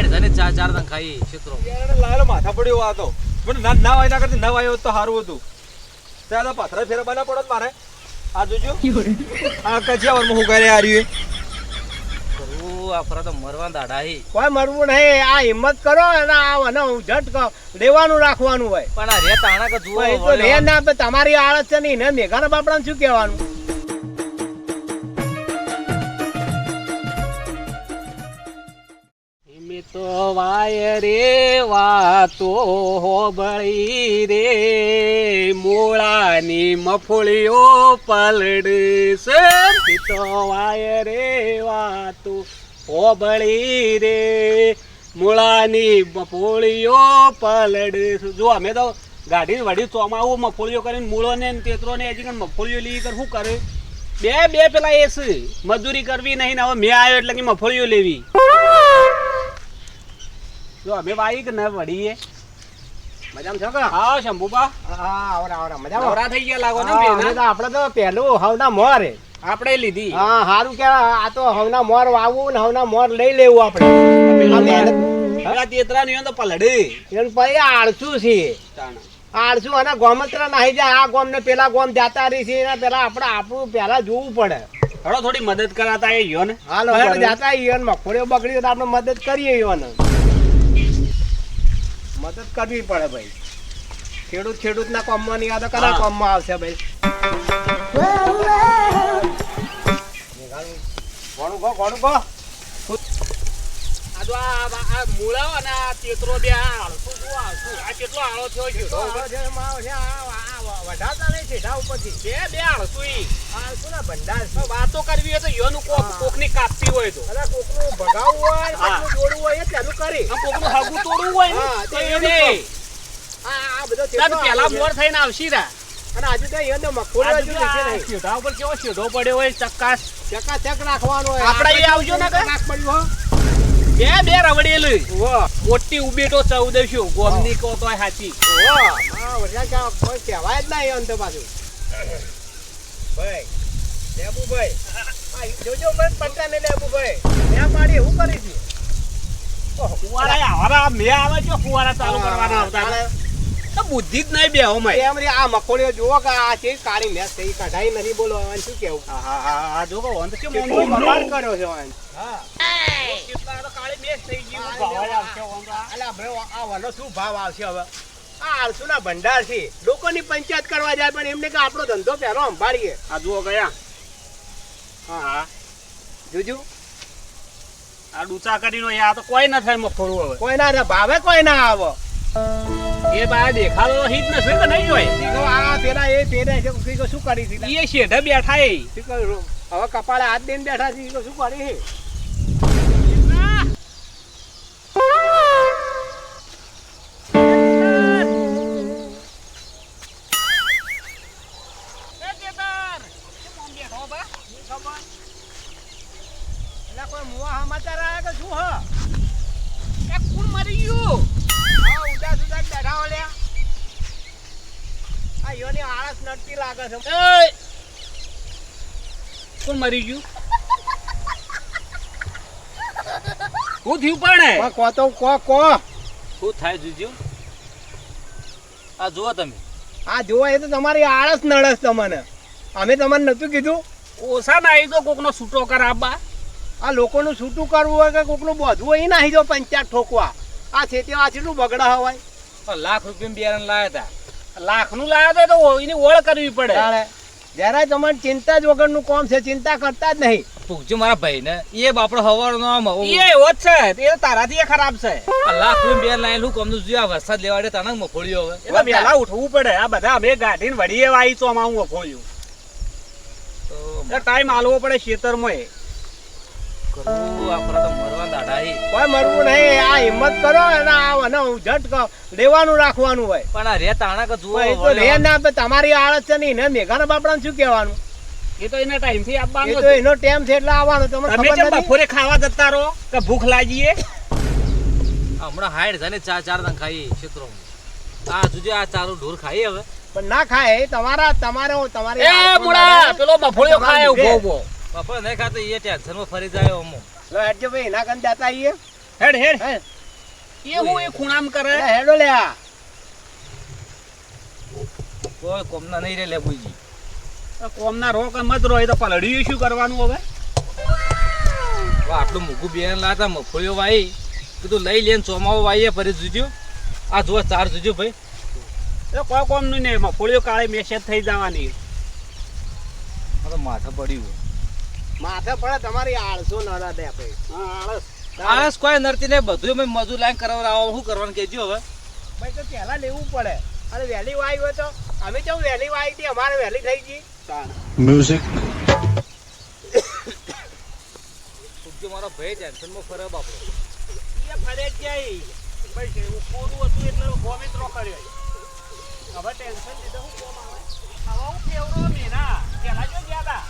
Height ધને ચાર ચાર તન ખાઈ ક્ષેત્રો લાલો માથા પડ્યો આ તો. પણ ના ના વાયના કરતી ના વાયો તો સારું હતું. ચાલો પાથરા ફેરા બના પડત મારે? આ જોજો. આ કજિયાવરમાં હું કરે આ રહ્યું કરું તો મરવા દાડા હી. કોઈ મરવું નહીં. આ હિંમત કરો અને આ મને ઝટ લેવાનું રાખવાનું હોય. પણ આ રે તાણા કે જુઓ એ તો રે ના તમારી આળસ છે ને ને મેઘાના બાપડાને શું કહેવાનું? વાય રે, વાતો હોબળી રે. મોળાની મફળીઓ પલડશે એ તો વાય રે, વાતો હોબળી રે. મૂળાની મફોળીઓ પલડશે જો અમે તો ગાડી વડી ચોમાવું મફોળીઓ કરીને મૂળો ને તેતરો ને હજી મફોળીઓ લઈ કર, શું કરે? બે બે પેલા એસ મજૂરી કરવી નહીં ને હવે મેં આવ્યો એટલે કે મફળીઓ લેવી. જો અમે વાઈ કે ન વળીએ. મજામાં છો કે? આવો શંભુબા. હા આવરા આવરા મજામાં. નવરા થઈ ગયા લાગો ને હા, બેના? અમે તો આપણે તો પહેલું હવના મોર આપણે લીધી. હા સારું કેવાય આ તો હવના મોર વાવવું ને હવના મોર લઈ લેવું આપણે. આ મહેનત પેલા તેતરા ની તો પલડે. એનું પછી આળસું છે. તાણા. આળસું અને ગોમત્ર નાહી જાય આ ગોમ ને પેલા ગોમ જાતા રહી છે એના પેલા આપણે આપણું પેલા જોવું પડે. હળો થોડી મદદ કરાતા એ યો ને હાલો જાતા ઈયોને મગફળીઓ બગડી તો આપણે મદદ કરીએ ઈયોને. મદદ કરવી પડે ભાઈ. ખેડૂત ખેડૂત ના કામમાં નહીં આવે કના હા. આવશે ભાઈ. ઘણું ગો ઘણું ગો. આ જો આ આ- આ મૂળા અને આ તેતરો બે આ કેટલો આળો થયો છે? વઢાતા નહીં સીધા ઉપરથી. બે બે આળસું ઈ. ના ભંડાર વાતો કરવી હોય તો યોનું કોક કોકની કાપવી હોય તો. અરે કોકનું ભગાવવું હોય કોકનું જોડવું હોય એ પેલું કરી. કોકનું હાગું તોડવું હોય ને તો તો એ એનું નહીં. આ આ બધો પેલા મોર થઈને આવશી રા અને આજુ તો અહીંયા તો હજુ જો નીચે આ નહીં. સીધા ઉપર કેવો સીધો પડ્યો હોય ચક્કાસ ચકાચક રાખવાનું હોય. આપણે આપણે એ આવજો ને નાખ પડ્યું હો. બે બે રવડેલું. મોટી ઉબેટો ચૌદશો ગોમની કો તો હાચી. કહેવાય જ નહીં અંત પાછું ભાઈ લેબુભાઈ આ જોજો ભાઈ પટકા ને લેબુભાઈ મેં પાડી હું કરી છે ફુવારા આવારા મેં આવે છે ફુવારા ચાલુ. કરવાના આવતા તો બુદ્ધિ જ નહીં બે હો એમ રે આ મકોડીઓ જુઓ કે આ છે કાળી મેસ થઈ કઢાઈ નથી બોલો શું કેવું? હા હા હા જો બગાડ કર્યો છે ગઈ આ આળસુના ભંડાર છે આ તો કોઈ ના થાય મફળું કોઈ ના ભાવે કોઈ ના આવે એ બા દેખાડો હિત કે નહીં હોય આ છે શું કરી શેઢે બેઠા એ હવે કપાળે હાથ દઈને બેઠા છે શું કરી એલા કોઈ મુવા સમાચાર આયા કે શું હ? ઉદાસ ઉદાસ બેઠા હો લ્યા. આ ઈયોની આળસ નડતી લાગે છે. કોણ મરી ગયું. હું થયું પણ કો- તો કો કો. શું થાય આ જુઓ તમે. આ જોવો એ તો તમારી આળસ નડસ તમને. અમે તમને નતું કીધું. ઓછા ના આવી તો કોકનો છૂટો કરાવવા. આ લોકોનું છૂટું કરવું હોય કે કોકનું બધું હોય એ નાહી જો પંચાયત ઠોકવા. આ ખેતી આ છેટલું બગડા હોય લાખ રૂપિયા બિયારણ લાવ્યા હતા લાખનું લાવ્યા તો તો એની ઓળ કરવી પડે. જ્યારે તમારે ચિંતા જ વગરનું કોમ છે ચિંતા કરતા જ નહીં. પૂછજો મારા ભાઈ ને એ બાપડો હવારનો આમ એ એવો જ છે તે તારાથી એ ખરાબ છે. આ લાખ રૂપિયા બેર લાઈન હું કોમનું જોયા વરસાદ લેવાડે તાના મફોડ્યો હવે. એટલે વહેલા ઉઠવું પડે. આ બધા અમે ગાડીને વળીએ વાઈ તો આમાં હું તો ટાઈમ આલવો પડે ખેતરમાં કરું આ ફરા તો મરવા દાડા કોઈ મરવું નહીં આ હિંમત કરો અને આ અને ઝટ કહો, લેવાનું રાખવાનું હોય. પણ આ રે તાણા કે જુઓ એ તો રે ના તમારી આળસ છે ને મેઘાના બાપડાને શું કહેવાનું? એ તો એના ટાઈમથી એ આપવાનું તો એનો ટાઈમ છે એટલે આવવાનો તમને ખબર નથી. બપોરે ખાવા જતા રહો કે ભૂખ લાગીએ હમણાં હાઈડ છે ને ચાર ચાર તન ખાઈ ક્ષેત્રો આ જુજે આ ચારો ઢોર ખાઈ હવે. પણ ના ખાય તમારા તમારે તમારે એ પેલો બફોળિયો ખાય ઊભો. ઊભો. બપોરે નહીં ખાતો એ ટેન્શનમાં ફરી જાય અમો. લો હેડજો ભાઈ એના કન જાતા આઈએ હેડ હેડ. હે. એ હું એ ખૂણામ કરે? હેડો લ્યા કોઈ કોમના નહીં રે લેબુજી કોમના રોક મત રોય તો પલડ્યું શું કરવાનું હવે? આટલું મૂકું બેન લાતા મગફળીઓ વાઈ. કીધું લઈ લેન ચોમાવો વાઈએ ફરી જુજ્યો. આ જુઓ ચાર જુજ્યો ભાઈ. એ કોઈ કોમનું નહીં મફળીઓ કાળે મેસેજ થઈ જવાની. આ તો માથા પડ્યું માથે પડે તમારી આળસો નડા દે ભાઈ. હા આળસ. આળસ કોઈ નરતી નહીં બધું મેં મજૂર લાઈન કરાવડાવો શું કરવાનું કેજો હવે. ભાઈ તો પહેલા લેવું પડે. અને વહેલી વાઈ હોય તો. અમે તો વહેલી વાઈ હતી અમારે વહેલી થઈ ગઈ. Music Music. મારો ભાઈ ટેન્શનમાં ફરે બાપરો એ ફરે જાય. ભાઈ કોરું હતું એટલે ગોમિત્રો કર્યો. હવે ટેન્શન લીધે હું કોમ આવે. હવે હું કેવડો મેના પહેલા જો ગયા હતા.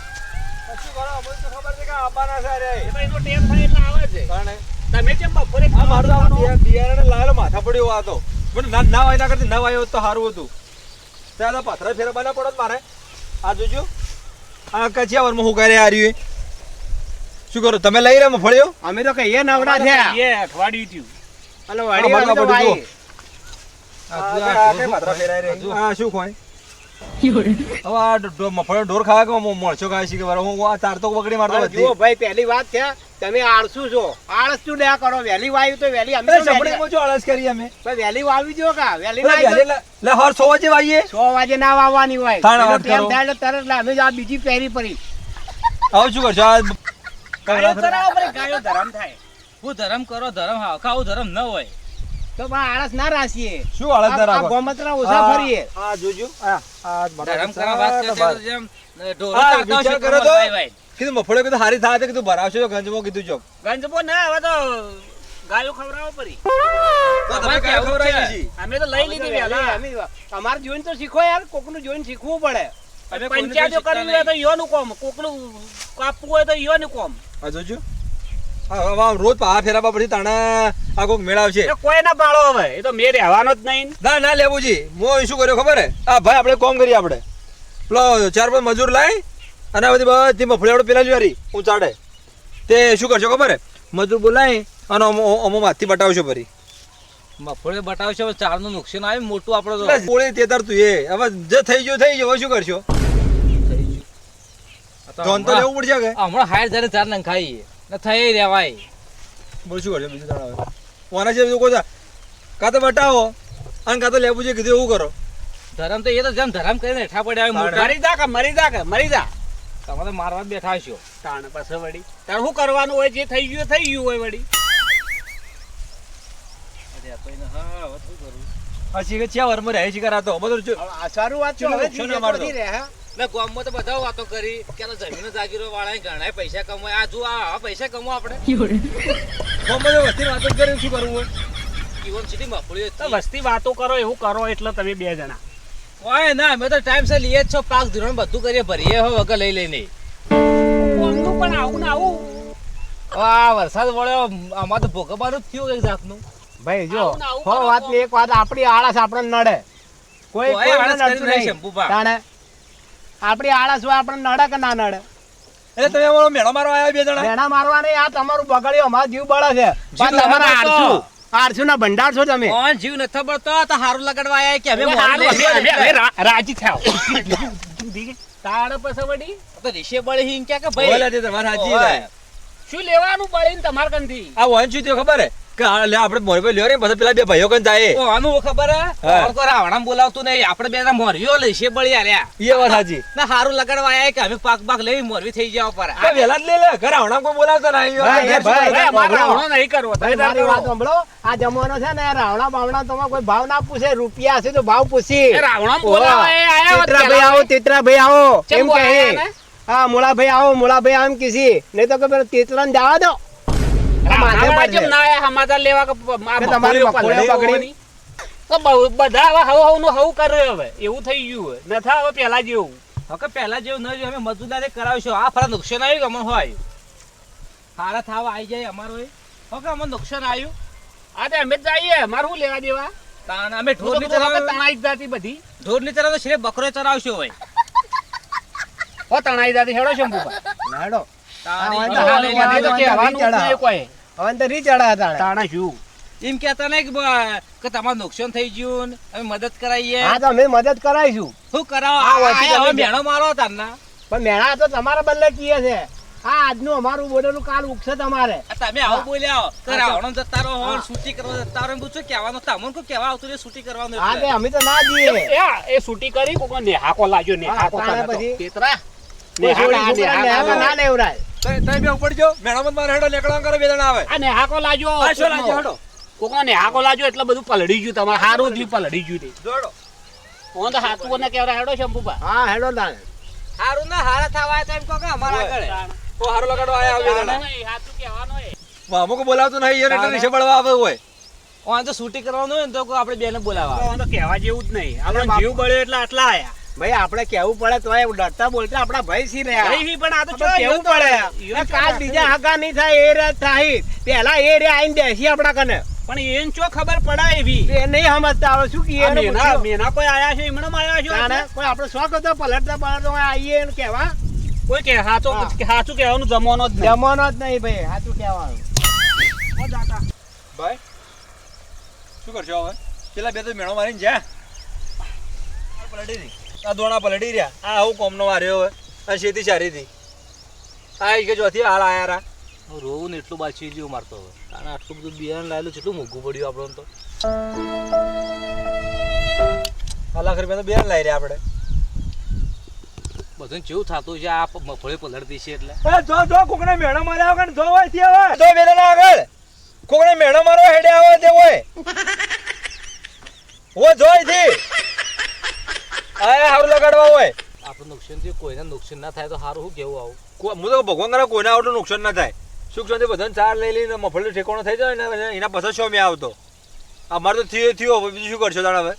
પછી કરો અમને તો ખબર છે કે આવવાના છે અરે એનો ટેમ થાય એટલે આવે છે. કારણે? તમે કેમ બપોરે આ મારું આ બિયા- બિયારણે માથા પડ્યો આ તો. પણ ના ના વાય કરતી ના વાયો તો સારું હતું. ત્યાં પાથરા ફેરા બના પડત મારે. આ જોજો. આ કચિયાવરમાં હું કરે આ રહ્યું શું કરો તમે લઈ રહ્યા મફળીઓ અમે તો કહીએ નવડા થયા. એ અઠવાડિયું થયું. વળી. આ પાથરા ફેરાય રે? આ શું ખોય હવે આ ઢો- ઢોર ખાવા કે મો- ખાય છે કે હું આ તાર તો બગડી મારતો પણ બધી. ભાઈ પહેલી વાત છે તમે આળસુ છો. આળસ શું લ્યા કરો? વહેલી વાવી તો વહેલી અમે અરે તો વહેલી- આળસ કરી અમે. પણ વહેલી વાવી જો કા? વહેલી અરે ના આવી વહેલી લે- લે હર સો વાગે વાઈએ. છ વાગે ના વાવવાની હોય. કરો. થાય એટલે તરત લે અમે આ બીજી પહેરી પડી. આવું શું કરશો? આ ગાયો ધરમ થાય. હું ધરમ કરો ધરમ હા ખાવું ધરમ ન હોય. તો પણ આળસ ના રાસીએ શું આળસ ના આ- આ રાખો? ગોમતરા ઓછા ફરીએ. આ જોજો. આ આ ધરમ બરાબર વાત છે, કરશે તો બસ. જેમ ઢોરો હા, ચાલતા હોય વિચાર કરો તો. વાય વાય. કીધું મફળો કીધું હારી થાય કીધું ભરાવશો તો કીધું જો ગંજબો ના હવે તો ગાયો ખવડાવો પડી. અમારે. અમે તો લઈ લીધી જોઈને તો શીખો યાર કોકનું જોઈને શીખવું પડે. પંચાયતો કરવી હોય તો યોનું કોમ. કોકનું કાપવું હોય તો યોનું કોમ. જોજો. રોજ પા ફેરાવા પછી તાણા આ કોક મેળાવશે. કોઈ ના પાડો હવે એ તો મેં રહેવાનો જ નહીં ના. ના લેવુંજી હું શું કર્યો ખબર હે? આ ભાઈ આપણે કોમ કરીએ આપણે. પેલો ચાર પાંચ મજૂર લાય અને બધી બધી મફળી આપણે પેલા જ્વારી હું ચાડે. તે શું કરશો ખબર હે? મજૂર બોલાય અને અમો માથી બટાવશો ફરી. મફળી બટાવશો ચાર ચારનું નુકસાન આવે મોટું આપણે તો. પોળી તેતર તું એ. હવે જે થઈ ગયું થઈ ગયું. હવે શું કરશો? જોન તો તો લેવું પડશે કે? હમણાં હાયર જાય ચાર નંગ ખાઈએ ને થઈ રહેવાય બોલ શું કરજો બીજું તાણ હવે ઓના છે બીજું કોઈ કાં તો બટાવો અને કાં તો લેવું છે કીધું એવું કરો. ધરમ તો એ તો જેમ ધરમ કરીને હેઠા પડ્યા હોય મોટા મરી જા કે મરી જા કે મરી જા. તમે તો મારવા જ બેઠા છો. તાણ પાસે વળી. તાર શું કરવાનું હોય જે થઈ ગયું થઈ ગયું હોય વળી. અરે હા હવે શું કરું? પછી છે કે ચ્યા વરમાં રહે છે કરાતો બધું આ સારું વાત છે હવે રહે ના ગામમાં તો બધા વાતો કરી. કે તો જમીન જાગીરો વાળા ઘણા પૈસા કમાય. આ જો આ પૈસા કમો આપણે. ગામમાં વસ્તી વાતો કરી શું કરવું હોય? જીવન સુધી મફળી તો વસ્તી વાતો કરો એવું કરો એટલે તમે બે જણા. હોય ના અમે તો ટાઈમ સે લઈએ જ છો. પાક ધોરણ બધું કરીએ ભરીએ હો વગર લઈ લઈને. કોમનું પણ આવું ને આવું. આ વરસાદ વળ્યો આમાં તો ભોગવવાનું જ થયું એક જાતનું. ભાઈ જો હો વાત એક વાત આપણી આળસ આપણને નડે. કોઈ કોઈ આળસ નડતું નહીં. શંભુભા. તાણે આપણી આળસ હોય આપણને નડે કે ના નડે? એટલે તમે અમારો મેળો મારવા આવ્યા બે જણા? મેળા મારવા નહીં આ તમારું બગાડ્યું અમારો જીવ બળે છે. પણ તમારા આરસુ આળસુ ના ભંડાર છો તમે. કોણ જીવ નથી પડતો તો હારું લગાડવા આવ્યા કે અમે હવે રાજી થાવ તાળ પછી વળી? તો રીશે બળે હિંગ કે ભાઈ. બોલે તમારે રાજી થાય. શું લેવાનું બળીને તમાર કંથી આ વહન શું થયું ખબર હે? કે આ લે આપણે મોરે લ્યો રે પછી પેલા બે ભાઈઓ કન જાય. ઓ, આનું ખબર હે? કોણ રાવણામાં બોલાવતું નહીં. આપણે બે ના મોરવીઓ લઈશે બળી લ્યા. એ વાત હાજી ના હારું લગાડવા આયા કે અમે પાક પાક લઈ મોરવી થઈ જાવ પર આ વેલા જ લે લે ઘર આવણા કોઈ બોલાવતા નહીં ભાઈ, ભાઈ? હવે રાવણો નહીં કરવો ભાઈ તાર વાત સાંભળો. આ જમાનો છે ને રાવણા બાવણા તમે કોઈ ભાવ ના પૂછે રૂપિયા છે તો ભાવ પૂછી. રાવણા બોલાવે આયા ભાઈ. આવો તીતરાભાઈ આવો. એમ કહે. હા હા મુળાભાઈ આવો મુળાભાઈ આમ કીસી નહીં તો કે પેલો તીતરાને જવા દો. સમાચાર લેવા કે પ- આ કે તમારી મફળીઓ મફળીઓ પલળી તો બહુ- બધા હવે હવ હવનું હવ કરે હવે. એવું થઈ ગયું હવે હવે પેલા જેવું. હવે પહેલા જેવું ન જોયું અમે મજૂરદારી કરાવશું. આ ફરા નુકસાન આવ્યું કે અમને હોય હારા થાવા આવી જાય અમારો હવે અમને નુકસાન આવ્યું? આ તો અમે જ જઈએ મારે શું લેવા દેવા? તાણ અમે ઢોરની તરફ તણાઈ જાતી બધી. ઢોરની તરફ તો સિર્ફ બકરો ચરાવશો હોય હો તણાઈ જાતી. હેડો નાડો હવે તો રી હતા તાણે. શું? એમ કહેતા નહીં કે બ- નુકસાન થઈ ગયું ને અમે મદદ કરાવીએ હા તો અમે મદદ કરાવીશું. શું કરાવો? આ આ વાંચી હવે મેણો મારો તારના. પણ મેળા તો તમારા બદલે કીએ છે. આ આજનું અમારું બોલેલું કાલ ઉગશે તમારે. તમે આવું બોલ્યા. હો કે હા, તો- રાવણો જતા રહો હો. હા. કરવા જતા રહો. એમ પૂછો કહેવાનું તમને કોઈ કહેવા આવતું નહીં કરવાનું હા એટલે. અમે તો ના દઈએ એ એ કરી કોકો લાગ્યો. પછી? છોડી ના લેવરાય. તઈ બે ઉપર જો મેળામાં મારે હેડો નીકળવા કરે બે જણા આવે. આ નેહાકો લાગ્યો. આ શું હેડો કોકનો નેહાકો લાગ્યો એટલે બધું પલળી ગયું. તમારે હારું થયું પલળી ગયું તે. જોડો હું તો હાથું ને કેવરા હેડો શંભુબા હા હેડો ના હારું ના હારા થવા તો એમ કહો કે અમારા આગળ. તો હારો લગાડો આયા આવે જણા. નહીં, હાથું એ. મામો કો બોલાવતો નહીં યાર એટલે. આવે હોય. ઓન તો શૂટિંગ કરવાનું હોય ને તો આપણે બેને બોલાવા કેવા તો કહેવા જેવું જ નહીં. આપણે. જીવ બળ્યો એટલે આટલા આયા. ભાઈ આપણે કેવું પડે તોય ડરતા બોલતા આપણા ભાઈ સી રહ્યા નહીં, પણ આ તો જો કેવું પડે. કાલ બીજા હગા નહીં થાય એ રે થાય. પેલા એ રે આઈને બેસી આપણા કને. પણ એને ચો ખબર પડે એવી? એ નહીં સમજતા હવે શું કીએ મેના મેના કોઈ આયા છે એમણે આયા છે? કોઈ આપણે શોખ હતો? પલટતા પલટતા આવીએ ને કહેવા. કોઈ કે હાચો. હાચું કહેવાનું જમવાનો જ નહીં. જમવાનો જ નહીં ભાઈ સાચું કહેવાનું. ભાઈ શું કરશો હવે? પેલા બે તો મેળો મારીને જ્યાં પલટી રહી આ દોણા પલટી રહ્યા. આ આવું કોમનો વાર્યો હવે. આ શેતી સારી હતી આ કે ચોથી હાલ આયા રા. રોવું ને એટલું બાચી જેવું મારતો હવે. કારણ આટલું બધું બિયારણ લાયેલું કેટલું મોંઘું પડ્યું આપણને તો. લાખ રૂપિયા તો બિયારણ લાવી રહ્યા આપણે. બધું કેવું થતું છે આ મફળી મગફળી પલળતી છે એટલે. એ જો જો કોકને મેળો માર્યા વગર જો હોય તે હોય જો મેળો ના આગળ. કોકને મેળો મારો હેડે આવે તે હોય. ઓ જોઈ થી આ હારું લગાડવા હોય. આપણું નુકસાન થયું કોઈને નુકસાન ના થાય તો સારું શું કેવું આવું? હું તો ભગવાન કરે કોઈને આટલું નુકસાન ના થાય. સુખ શાંતિ બધાને ચાર લઈ લઈને મફળનો ઠેકાણો થઈ જાય ને એના પછી શો મેં આવતો? અમારે તો થયો થયો હવે બીજું શું કરશો તાણ હવે?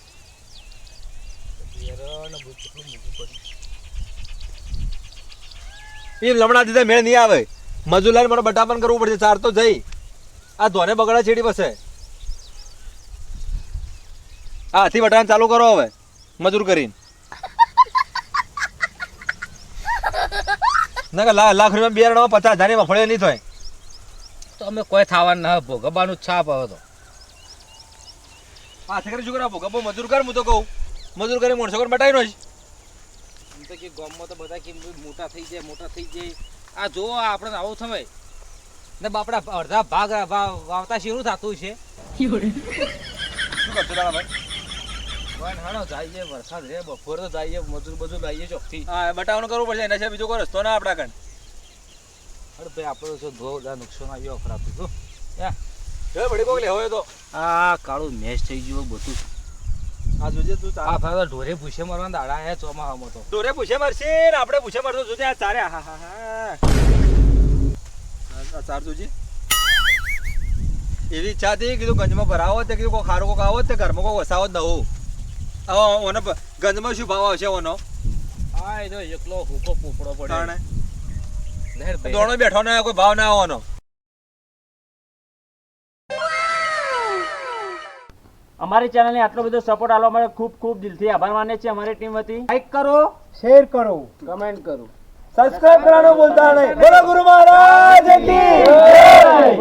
એ લમણા દીધા મેળ નહીં આવે. મજૂર લાઈને મારે બટાપણ કરવું પડશે ચાર તો જઈ. આ ધોને બગડા છેડી પાસે. આ હાથી બટાણ ચાલુ કરો હવે મજૂર કરીને. ના લાખ રૂપિયા બિયારણમાં પચાસ હજારની મફળીઓ નહીં થાય. તો અમે કોઈ થવા ના ભોગવવાનું જ છાપ હવે તો. હાથે કરી શું કરાવો ગપો મજૂર કર હું તો કહું. મજૂર કરી મોણસો કરી બટાઈ નો જ એમ તો કે ગામમાં તો બધા કેમ મોટા થઈ જાય મોટા થઈ જાય. આ જો આપણે આવું થવાય ને બાપડા અડધા ભાગ વાવતા શીરું થતું છે? શું કરશો ભાઈ? કોઈ જાય વરસાદ રે બપોરે તો જઈએ મજૂર બધું લાવીએ ચોકથી. હા કરવું પડશે એના છે બીજો કોઈ રસ્તો ના આપણા કણ અરે ભાઈ આપણે તો ધો બધા નુકસાન આવ્યો ખરાબ તો એ બડી કોક લેવો તો. આ કાળું મેચ થઈ ગયું બધું. આ જોજે તું આ ફાવે ઢોરે ભૂસે મરવાના દાડા હે ચોમાહામાં તો. ઢોરે પૂછે મારશે ને આપણે પૂછે મારશું. જોજે આ ચારે હા હા હા. આ ચાર જોજે. એવી ઈચ્છા હતી કીધું ગંજમાં ભરાવો તે કીધું કોઈ ખારો કોક આવો તે ઘરમાં કોઈ વસાવો જ નવું ઓને ગંજમાં શું ભાવ આવશે ઓનો? હા એ તો એકલો હુકો પોપડો પડે. દોણો બેઠો ના કોઈ ભાવ ના આવવાનો અમારી ચેનલને આટલો બધો સપોર્ટ આપવા માટે ખૂબ ખૂબ દિલથી આભાર માને છે અમારી ટીમ વતી લાઈક કરો શેર કરો કમેન્ટ કરો. સબસ્ક્રાઇબ કરવાનું ભૂલતા નહીં. બોલો ગુરુ મહારાજ કી!